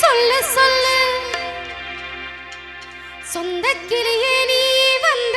சொல்லு சொல்லு. சொந்த கிளியே நீ வந்த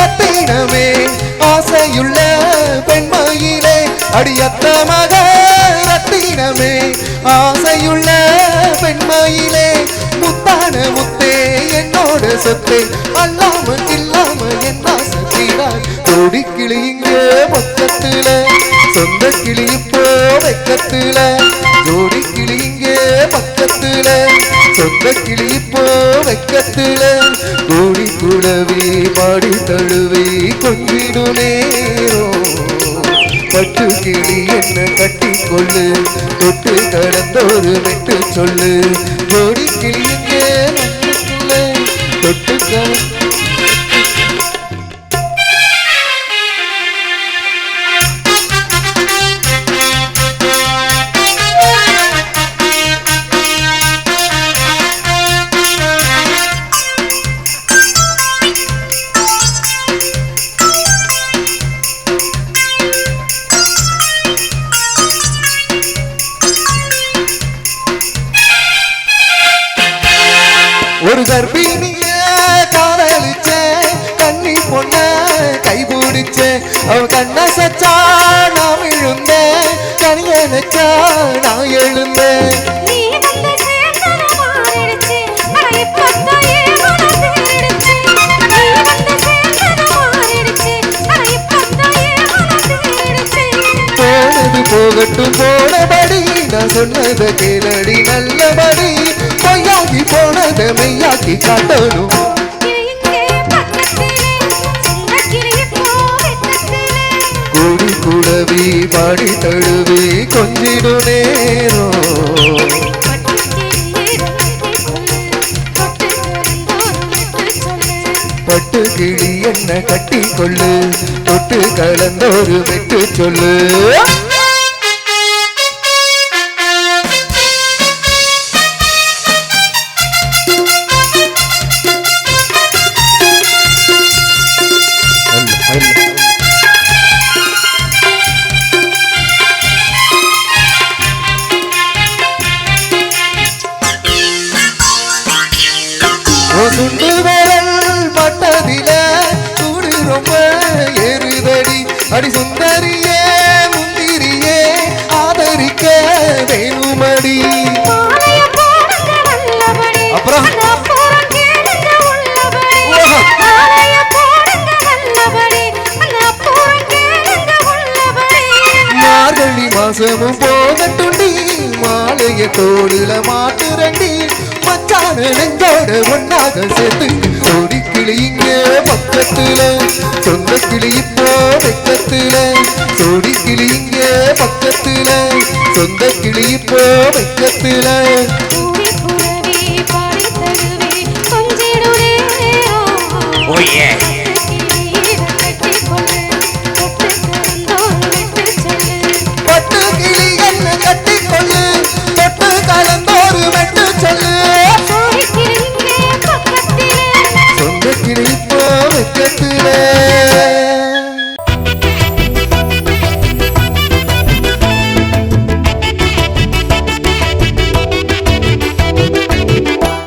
தேசத்தை சொத்தே அல்லாம இல்லாம என்ன சத்தினார் ஜோடி கிளி இங்கே பக்கத்துல சொந்த கிளி இப்போ வெக்கத்துல. ஜோடி கிளி இங்கே பக்கத்துல சொந்த கிளி இப்போ வெக்கத்துல. கோடி குளவி பாடி தழுவி கொஞ்சிடும் நேரம் பட்டு கிளி என்ன கட்டி கொள்ளு தொட்டு கடந்தோரு விட்டு சொல்லு. ஜோடி கிளி இங்கே தொட்டு கடந்த ஒரு கர்ப்பிணிய நீ வந்து சேர்ந்தது மாறிடுச்சு அட இப்பத்தான் ஏன் மனசு இடிச்சு போனது போகட்டும் போனபடி நான் சொன்னதை கேளடி நல்லபடி பொய்யாக்கி போனதை மெய்யாக்கி காட்டணும் தழுவி பாடி தழுவி கொஞ்சிடு நேரம் பட்டு கிளியை கிளி என்ன கட்டி கொள்ளு தொட்டு கலந்தோரு வெட்டு சொல்லு Thank you. சுண்டு விரல் பட்டதில சூடு ரொம்ப எருதடி அடி சுந்தரியே முந்திரியே ஆதரிக்க வேணுமடி. அப்புறம்? மார்கழி மாசமும் போகட்டுண்டி மாலைய தோடுல மாட்டுரண்டி நெஞ்சோடு ஒன்னாக சேர்த்து ஓடி கிளி இங்கே பக்கத்துல சொந்த கிளி இப்போ வெக்கத்துல. ஓடி கிளி இங்கே பக்கத்துல சொந்த கிளி இப்போ வெக்கத்துல. Oh yeah!